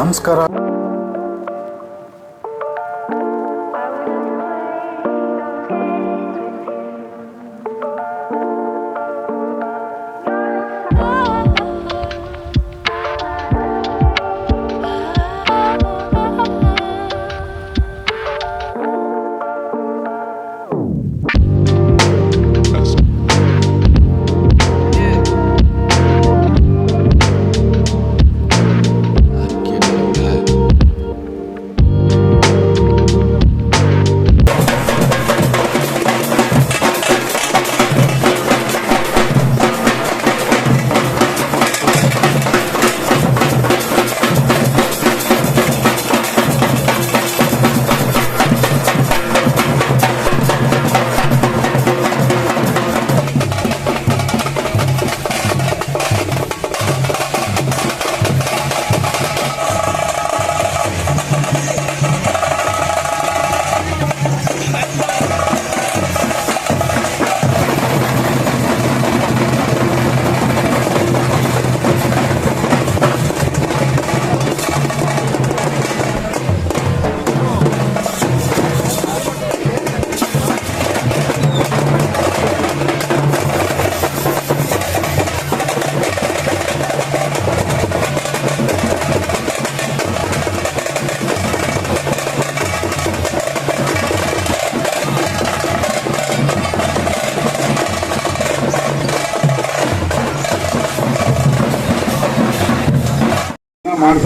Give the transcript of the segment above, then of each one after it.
ನಮಸ್ಕಾರ.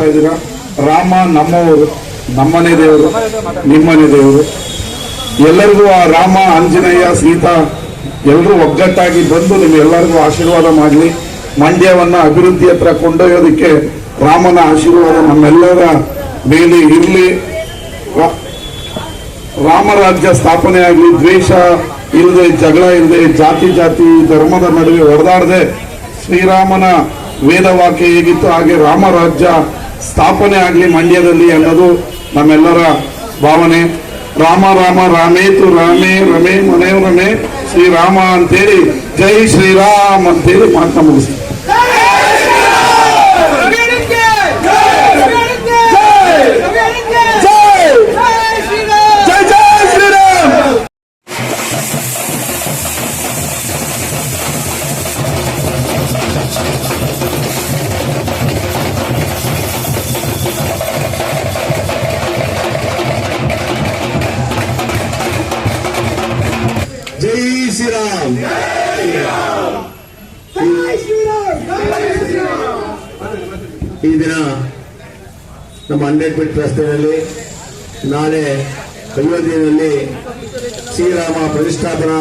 ಮಾಡ್ತಾ ಇದ್ದೀರಾ? ರಾಮ ನಮ್ಮವರು, ನಮ್ಮನೆ ದೇವರು, ನಿಮ್ಮನೆ ದೇವರು. ಎಲ್ಲರಿಗೂ ಆ ರಾಮ, ಆಂಜನೇಯ, ಸೀತಾ ಎಲ್ಲರೂ ಒಗ್ಗಟ್ಟಾಗಿ ಬಂದು ನಿಮ್ಗೆಲ್ಲರಿಗೂ ಆಶೀರ್ವಾದ ಮಾಡಲಿ. ಮಂಡ್ಯವನ್ನ ಅಭಿವೃದ್ಧಿ ಹತ್ರ ಕೊಂಡೊಯ್ಯೋದಕ್ಕೆ ರಾಮನ ಆಶೀರ್ವಾದ ನಮ್ಮೆಲ್ಲರ ಮೇಲೆ ಇರಲಿ. ರಾಮರಾಜ್ಯ ಸ್ಥಾಪನೆ ಆಗಲಿ, ದ್ವೇಷ ಇಲ್ಲದೆ ಜಗಳ ಇಲ್ಲದೆ ಜಾತಿ ಜಾತಿ ಧರ್ಮದ ನಡುವೆ ಹೊಡೆದಾಡದೆ ಶ್ರೀರಾಮನ ವೇದವಾಕ್ಯ ಹೇಗಿತ್ತು? ಹಾಗೆ ರಾಮರಾಜ್ಯ ಸ್ಥಾಪನೆ ಆಗಲಿ ಮಂಡ್ಯದಲ್ಲಿ ಅನ್ನೋದು ನಮ್ಮೆಲ್ಲರ ಭಾವನೆ. ರಾಮ ರಾಮ ರಾಮೇತು ರಾಮೇ, ರಮೇ ಮನೆ ರಮೇ. ಶ್ರೀರಾಮ ಅಂತೇಳಿ, ಜೈ ಶ್ರೀರಾಮ್ ಅಂತೇಳಿ ಮಾತನ್ನ ಮುಗಿಸ್ತೀನಿ ಈ ದಿನ ನಮ್ಮ ಹಂಡ್ರೆಡ್ ಫೀಟ್ ರಸ್ತೆಯಲ್ಲಿ ನಾಳೆ ಅಯೋಧ್ಯೆಯಲ್ಲಿ ಶ್ರೀರಾಮ ಪ್ರತಿಷ್ಠಾಪನಾ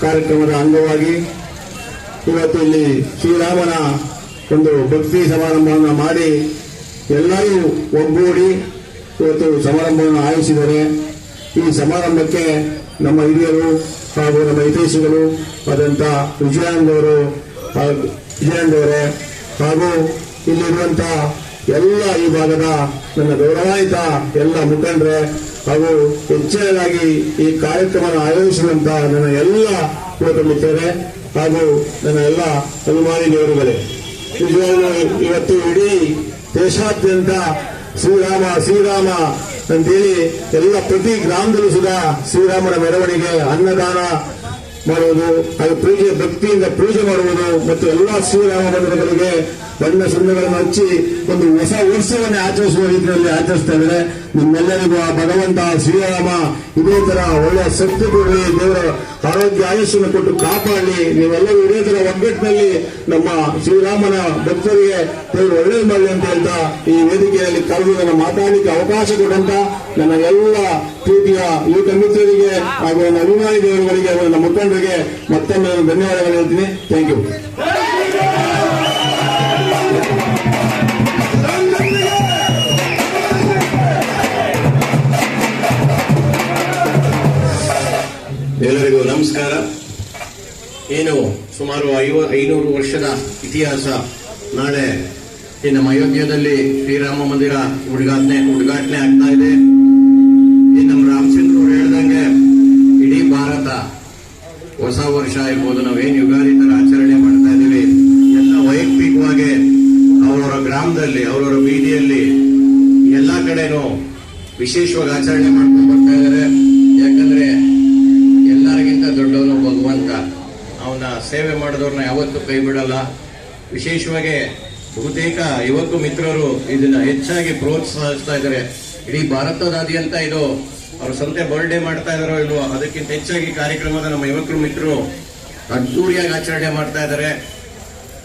ಕಾರ್ಯಕ್ರಮದ ಅಂಗವಾಗಿ ಇವತ್ತು ಇಲ್ಲಿ ಶ್ರೀರಾಮನ ಒಂದು ಭಕ್ತಿ ಸಮಾರಂಭವನ್ನು ಮಾಡಿ ಎಲ್ಲರೂ ಒಗ್ಗೂಡಿ ಇವತ್ತು ಸಮಾರಂಭವನ್ನು ಆಯೋಜಿಸಿದ್ದಾರೆ. ಈ ಸಮಾರಂಭಕ್ಕೆ ನಮ್ಮ ಹಿರಿಯರು ಹಾಗೂ ನಮ್ಮ ಹಿತೈಷಿಗಳು ಆದಂತಹ ವಿಜಯಾನಂದವರು ವಿಜಯಾನಂದವರೇ ಹಾಗೂ ಇಲ್ಲಿರುವಂತ ಎಲ್ಲ ಈ ಭಾಗದ ನನ್ನ ಗೌರವಾಯಿತ ಎಲ್ಲ ಮುಖಂಡರೆ ಹಾಗೂ ಹೆಚ್ಚಿನದಾಗಿ ಈ ಕಾರ್ಯಕ್ರಮ ಆಯೋಜಿಸಿದಂತ ನನ್ನ ಎಲ್ಲ ಮಿತ್ರರೇ ಹಾಗೂ ನನ್ನ ಎಲ್ಲ ಅಭಿಮಾನಿ ದೇವರುಗಳೇ. ನಿಜವಾಗ್ಲೂ ಇವತ್ತು ಇಡೀ ದೇಶಾದ್ಯಂತ ಶ್ರೀರಾಮ ಶ್ರೀರಾಮ ಅಂತೇಳಿ ಎಲ್ಲ ಪ್ರತಿ ಗ್ರಾಮದಲ್ಲೂ ಸುಧಾ ಶ್ರೀರಾಮನ ಮೆರವಣಿಗೆ, ಅನ್ನದಾನ ಮಾಡುವುದು ಹಾಗೂ ಪೂಜೆ, ಭಕ್ತಿಯಿಂದ ಪೂಜೆ ಮಾಡುವುದು ಮತ್ತು ಎಲ್ಲಾ ಶ್ರೀರಾಮ ಮಂದಿರಗಳಿಗೆ ಬಣ್ಣ ಸುಣ್ಣಗಳನ್ನು ಹಚ್ಚಿ ಒಂದು ಹೊಸ ಉತ್ಸವವನ್ನು ಆಚರಿಸುವ ರೀತಿಯಲ್ಲಿ ಆಚರಿಸ್ತಾ ಇದ್ದಾರೆ. ನಿಮ್ಮೆಲ್ಲರಿಗೂ ಆ ಭಗವಂತ ಶ್ರೀರಾಮ, ಇದೇ ತರ ಒಳ್ಳೆಯ ಶಕ್ತಿ ಕೊಡಲಿ, ದೇವರ ಆರೋಗ್ಯ ಆಯುಷ್ಯನ್ನು ಕೊಟ್ಟು ಕಾಪಾಡಲಿ. ನೀವೆಲ್ಲರೂ ಇದೇ ತರ ಒಗ್ಗಟ್ಟಿನಲ್ಲಿ ನಮ್ಮ ಶ್ರೀರಾಮನ ಭಕ್ತರಿಗೆ ದೇವರು ಒಳ್ಳೇದು ಮಾಡಲಿ ಅಂತ ಹೇಳ್ತಾ ಈ ವೇದಿಕೆಯಲ್ಲಿ ಕರೆದು ನನ್ನ ಮಾತಾಡಲಿಕ್ಕೆ ಅವಕಾಶ ಕೊಟ್ಟಂತ ನನ್ನ ಎಲ್ಲ ಪ್ರೀತಿಯ ಯುವಕ ಮಿತ್ರರಿಗೆ ಹಾಗೂ ನನ್ನ ಅಭಿಮಾನಿ ದೇವರುಗಳಿಗೆ ನನ್ನ ಮುಖಂಡರಿಗೆ ಮತ್ತೊಮ್ಮೆ ಧನ್ಯವಾದಗಳು ಹೇಳ್ತೀನಿ. ಥ್ಯಾಂಕ್ ಯು ಎಲ್ಲರಿಗೂ ನಮಸ್ಕಾರ. ಏನು ಸುಮಾರು ಐವ, ಐನೂರು ವರ್ಷದ ಇತಿಹಾಸ. ನಾಳೆ ಈ ನಮ್ಮ ಅಯೋಧ್ಯದಲ್ಲಿ ಶ್ರೀರಾಮ ಮಂದಿರ ಉದ್ಘಾಟನೆ ಉದ್ಘಾಟನೆ ಆಗ್ತಾ ಇದೆ ಈ ನಮ್ಮ ರಾಮಚಂದ್ರ ಅವರು ಹೇಳ್ದಂಗೆ ಇಡೀ ಭಾರತ ಹೊಸ ವರ್ಷ ಇರ್ಬೋದು ನಾವೇನು ಯುಗಾದಿ ತರ ಆಚರಣೆ ಮಾಡ್ತಾ ಇದೀವಿ ಎಲ್ಲ ವೈಯಕ್ತಿಕವಾಗಿ ಅವರವರ ಗ್ರಾಮದಲ್ಲಿ ಅವರವರ ಬೀದಿಯಲ್ಲಿ ವಿಶೇಷವಾಗಿ ಆಚರಣೆ ಮಾಡ್ಕೊಂಡು ಬರ್ತಾ ಇದ್ದಾರೆ ಯಾಕಂದ್ರೆ ಎಲ್ಲರಿಗಿಂತ ದೊಡ್ಡವನು ಭಗವಂತ ಅವನ ಸೇವೆ ಮಾಡಿದವ್ರನ್ನ ಯಾವತ್ತೂ ಕೈ ಬಿಡಲ್ಲ. ವಿಶೇಷವಾಗಿ ಬಹುತೇಕ ಯುವಕ ಮಿತ್ರರು ಇದನ್ನ ಹೆಚ್ಚಾಗಿ ಪ್ರೋತ್ಸಾಹಿಸ್ತಾ ಇದ್ದಾರೆ. ಇಡೀ ಭಾರತದಾದ್ಯಂತ ಇದು ಅವ್ರ ಸಂತೆ ಬರ್ಡೇ ಮಾಡ್ತಾ ಇದಾರೋ ಇಲ್ವೋ, ಅದಕ್ಕಿಂತ ಹೆಚ್ಚಾಗಿ ಕಾರ್ಯಕ್ರಮದ ನಮ್ಮ ಯುವಕರು ಮಿತ್ರರು ಅದ್ದೂರಿಯಾಗಿ ಆಚರಣೆ ಮಾಡ್ತಾ ಇದ್ದಾರೆ.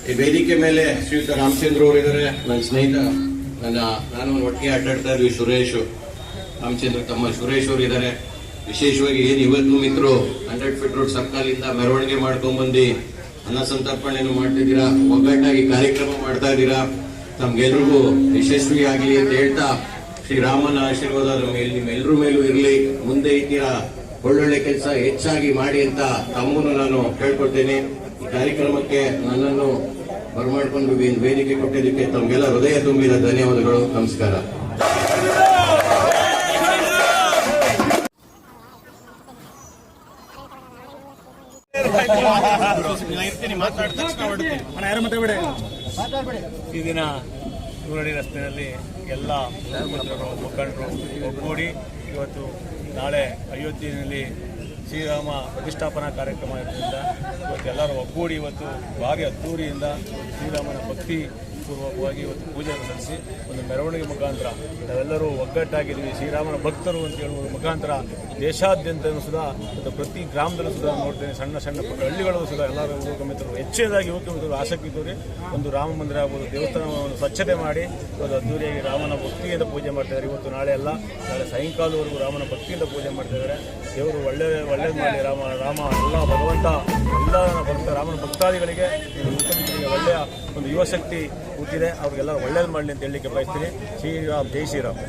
ಈ ವೇದಿಕೆ ಮೇಲೆ ಶ್ರೀಯುತ ರಾಮಚಂದ್ರ ಅವರು ಇದ್ದಾರೆ ನನ್ನ ಸ್ನೇಹಿತ, ನನ್ನ, ನಾನು ಒಟ್ಟಿಗೆ ಆಟಾಡ್ತಾ ಇದ್ವಿ ಸುರೇಶ್. ರಾಮಚಂದ್ರ ತಮ್ಮ ಸುರೇಶ್ ಅವರು ಇದ್ದಾರೆ ವಿಶೇಷವಾಗಿ ಏನು ಇವತ್ತು ಮಿತ್ರರು ಹಂಡ್ರೆಡ್ ಫೀಟ್ ರೋಡ್ ಸರ್ಕಲ್ ಇಂದ ಮೆರವಣಿಗೆ ಮಾಡ್ಕೊಂಡ್ಬಂದು ಅನ್ನ ಸಂತರ್ಪಣೆಯನ್ನು ಮಾಡ್ತಿದ್ದೀರಾ, ಒಗ್ಗಟ್ಟಾಗಿ ಕಾರ್ಯಕ್ರಮ ಮಾಡ್ತಾ ಇದ್ದೀರಾ ತಮ್ಗೆಲ್ರಿಗೂ ಯಶಸ್ವಿ ಆಗಲಿ ಅಂತ ಹೇಳ್ತಾ ಶ್ರೀರಾಮನ ಆಶೀರ್ವಾದ ನಮ್ಮ ಮೇಲೆ ನಿಮ್ಮೆಲ್ಲರ ಮೇಲೂ ಇರಲಿ, ಮುಂದೆ ಇದ್ದೀರಾ, ಒಳ್ಳೊಳ್ಳೆ ಕೆಲಸ ಹೆಚ್ಚಾಗಿ ಮಾಡಿ ಅಂತ ತಮ್ಮನ್ನು ನಾನು ಕೇಳ್ಕೊಳ್ತೇನೆ. ಈ ಕಾರ್ಯಕ್ರಮಕ್ಕೆ ನನ್ನನ್ನು ಬರಮಾಡ್ಕೊಂಡು ವೇದಿಕೆ ಕೊಟ್ಟಿದ್ದಕ್ಕೆ ತಮಗೆಲ್ಲ ಹೃದಯ ತುಂಬಿದ ಧನ್ಯವಾದಗಳು, ನಮಸ್ಕಾರ. ಈ ದಿನ ನೂರಡಿ ರಸ್ತೆಯಲ್ಲಿ ಎಲ್ಲ ಮುಖಂಡರು ಒಗ್ಗೂಡಿ ಇವತ್ತು ನಾಳೆ ಅಯೋಧ್ಯೆಯಲ್ಲಿ ಶ್ರೀರಾಮ ಪ್ರತಿಷ್ಠಾಪನಾ ಕಾರ್ಯಕ್ರಮ ಇರೋದ್ರಿಂದ ಇವತ್ತು ಎಲ್ಲರೂ ಒಗ್ಗೂಡಿ ಇವತ್ತು ಭಾರಿ ಅದ್ದೂರಿಯಿಂದ ಶ್ರೀರಾಮನ ಭಕ್ತಿ ಪೂರ್ವಕವಾಗಿ ಇವತ್ತು ಪೂಜೆಯನ್ನು ಸಲ್ಲಿಸಿ ಒಂದು ಮೆರವಣಿಗೆ ಮುಖಾಂತರ ನಾವೆಲ್ಲರೂ ಒಗ್ಗಟ್ಟಾಗಿದ್ದೀವಿ. ಶ್ರೀರಾಮನ ಭಕ್ತರು ಅಂತ ಹೇಳುವ ಮುಖಾಂತರ ದೇಶಾದ್ಯಂತನೂ ಸುಧಾ ಮತ್ತು ಪ್ರತಿ ಗ್ರಾಮದಲ್ಲೂ ಸುಧಾ ನೋಡ್ತೇನೆ ಸಣ್ಣ ಸಣ್ಣ ಪುಟ್ಟ ಹಳ್ಳಿಗಳಲ್ಲೂ ಸುಧಾ ಎಲ್ಲರೂ ಯುವಕ ಮಿತ್ರರು, ಹೆಚ್ಚಿನದಾಗಿ ಯುವಕ ಮಿತ್ರರು ಆಸಕ್ತಿ ತೋರಿ ಒಂದು ರಾಮ ಮಂದಿರ ಆಗ್ಬೋದು, ದೇವಸ್ಥಾನವನ್ನು ಸ್ವಚ್ಛತೆ ಮಾಡಿ ಇವತ್ತು ಅದ್ದೂರಿಯಾಗಿ ರಾಮನ ಭಕ್ತಿಯಿಂದ ಪೂಜೆ ಮಾಡ್ತಿದ್ದಾರೆ ಇವತ್ತು ನಾಳೆ ಎಲ್ಲ ನಾಳೆ ಸಾಯಂಕಾಲವರೆಗೂ ರಾಮನ ಭಕ್ತಿಯಿಂದ ಪೂಜೆ ಮಾಡ್ತಿದ್ದಾರೆ ದೇವರು ಒಳ್ಳೆ, ಒಳ್ಳೇದು ಮಾಡಿ ರಾಮ ರಾಮ, ಎಲ್ಲ ಭಗವಂತ, ಎಲ್ಲ ಭಕ್ತ, ರಾಮನ ಭಕ್ತಾದಿಗಳಿಗೆ ಒಂದು ಯುವ ಶಕ್ತಿ ಹುಟ್ಟಿದೆ. ಅವ್ರಿಗೆಲ್ಲ ಒಳ್ಳೇದು ಮಾಡಲಿ ಅಂತ ಹೇಳಲಿಕ್ಕೆ ಬಯಸ್ತೀನಿ. ಶ್ರೀರಾಮ್ ಜೈ ಶ್ರೀರಾಮ್.